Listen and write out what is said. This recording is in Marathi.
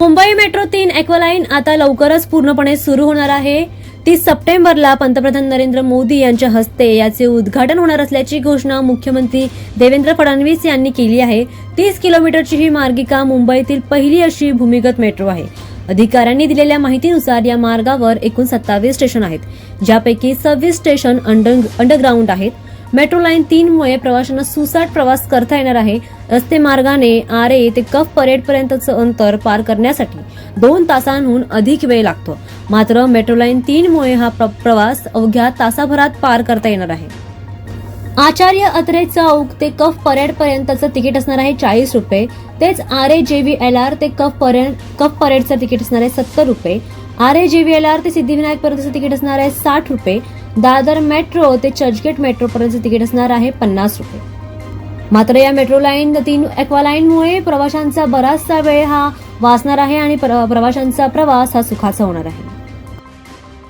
मुंबई मेट्रो तीन एक्वालाईन आता लवकरच पूर्णपणे सुरू होणार आहे. तीस सप्टेंबरला पंतप्रधान नरेंद्र मोदी यांच्या हस्ते याचे उद्घाटन होणार असल्याची घोषणा मुख्यमंत्री देवेंद्र फडणवीस यांनी केली आहे. तीस किलोमीटरची ही मार्गिका मुंबईतील पहिली अशी भूमिगत मेट्रो आहे. अधिकाऱ्यांनी दिलेल्या माहितीनुसार या मार्गावर एकूण सत्तावीस स्टेशन आहेत ज्यापैकी सव्वीस स्टेशन अंडर अंडरग्राऊंड आहेत. मेट्रो लाईन तीन मुळे प्रवाशांना सुसाट प्रवास करता येणार आहे. रस्ते मार्गाने आरे ते कफ परेड पर्यंतचं अंतर पार करण्यासाठी दोन तासांहून अधिक वेळ लागतो. मात्र मेट्रो लाईन तीन मुळे हा प्र- प्रवास अवघ्या तासाभरात पार करता येणार आहे. आचार्य अत्रे चौक ते कफ परेड पर्यंतचं तिकीट असणार आहे चाळीस रुपये. तेच R A J L R ते कफ परेड कफ परेडचं तिकीट असणार आहे सत्तर रुपये. R A J L R ते सिद्धिविनायक पर्यंतचं तिकीट असणार आहे साठ रुपये. दादर मेट्रो ते चर्चगेट मेट्रोपर्यंत तिकीट असणार आहे पन्नास रुपये. मात्र या मेट्रो लाईन तीन एक्वालाईनमुळे प्रवाशांचा बराचसा वेळ हा वाचणार आहे आणि प्र- प्रवाशांचा प्रवास हा सुखाचा होणार आहे.